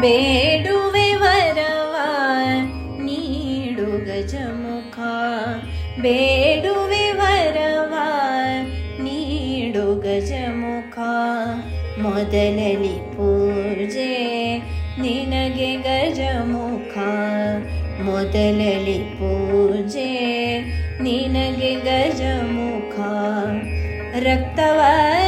ಬೇಡುವೆ ವರವ ನೀಡು ಗಜಮುಖ ಬೇಡುವೆ ವರವ ನೀಡು ಗಜಮುಖ ಮೊದಲಲಿ ಪೂಜೆ ನಿನಗೆ ಗಜಮುಖ ಮೊದಲಲಿ ಪೂಜೆ ನಿನಗೆ ಗಜಮುಖ ರಕ್ತವರ್ಣನೆ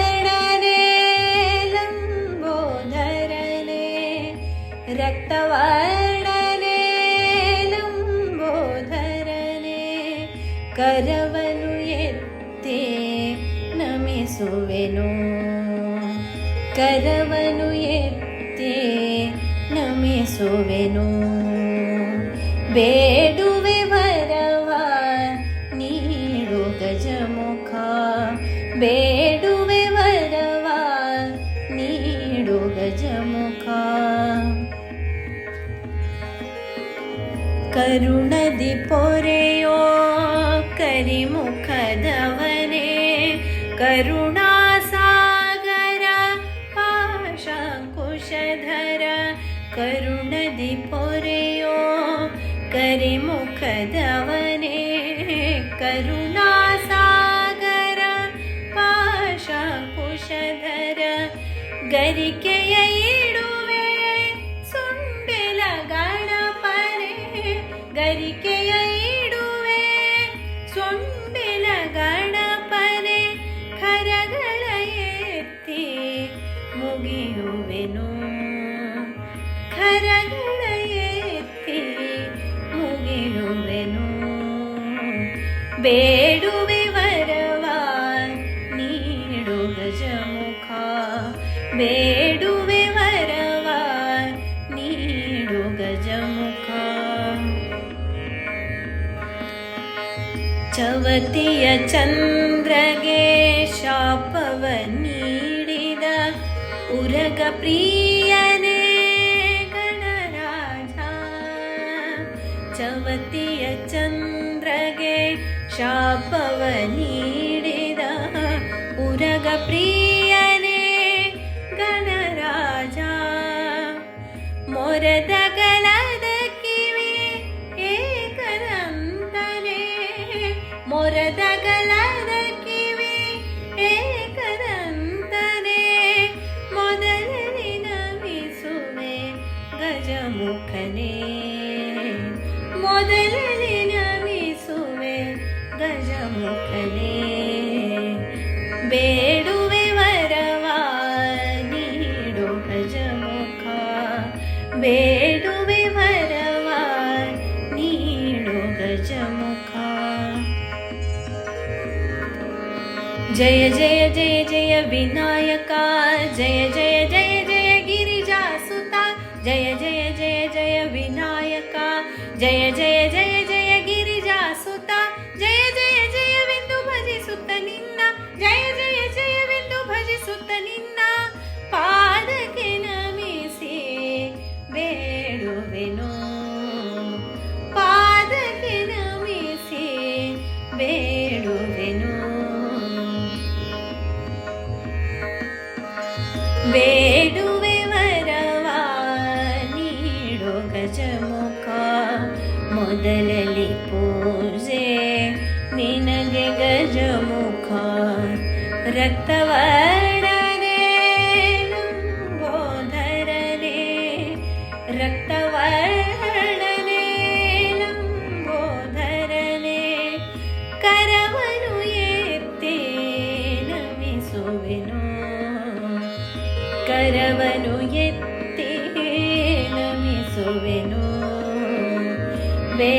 ಕರವನು ಎತ್ತೆ ನಮಿಸುವೆನು ಕರವನು ಎತ್ತೆ ನಮಿಸುವೆನು ಬೇಡುವೆ ವರವ ನೀಡು ಗಜಮುಖ ಬೇಡುವೆ ವರವ ನೀಡು ಗಜಮುಖ ಕರುಣದಿ करुणासागर सागरा पाशां करिमुखधवने करुणासागर करुणदि गरिकयै ಬೇಡುವೆ ವರವ ನೀಡು ಗಜಮುಖ ಬೇಡುವೆ ವರವ ನೀಡು ಗಜಮುಖ ಚವತಿಯ ಚಂದ್ರಗೆ ಶಾಪವ ನೀಡಿದ ಉರಗ ಪ್ರಿಯನೇ ಗಣರಾಜ ಚವತಿಯ ಚಂದ್ರಗೆ ಶಾಪವ ನೀಡಿದ ಉರಗ ಪ್ರಿಯನೇ ಗಜಮುಖನೇ ಬೇಡುವೆ ವರವ ನೀಡು ಗಜಮುಖ ಬೇಡುವೆ ವರವ ನೀಡು ಗಜಮುಖ ಜಯ ಜಯ ಜಯ ಜಯ ವಿನಾಯಕ ಜಯ ಜಯ ಜಯ ಜಯ ಗಿರಿಜಾಸುತ ಜಯ ಜಯ ಜಯ ಜಯ ವಿನಾಯಕ ಜಯ ಜಯ ಜಯ ಜಯ ಬೇಡುವೆ ವರವ ನೀಡು ಗಜಮುಖ. ಮೊದಲಲಿ ಪೂಜೆ ನಿನಗೆ ಗಜಮುಖ. ರಕ್ತವರ್ಣನೆ ಲಂಬೋಧರನೆ ರಕ್ತವರ್ಣನೆ ಕರವನು ಎತ್ತಿ ನಮಿಸುವೆನು ಬೇ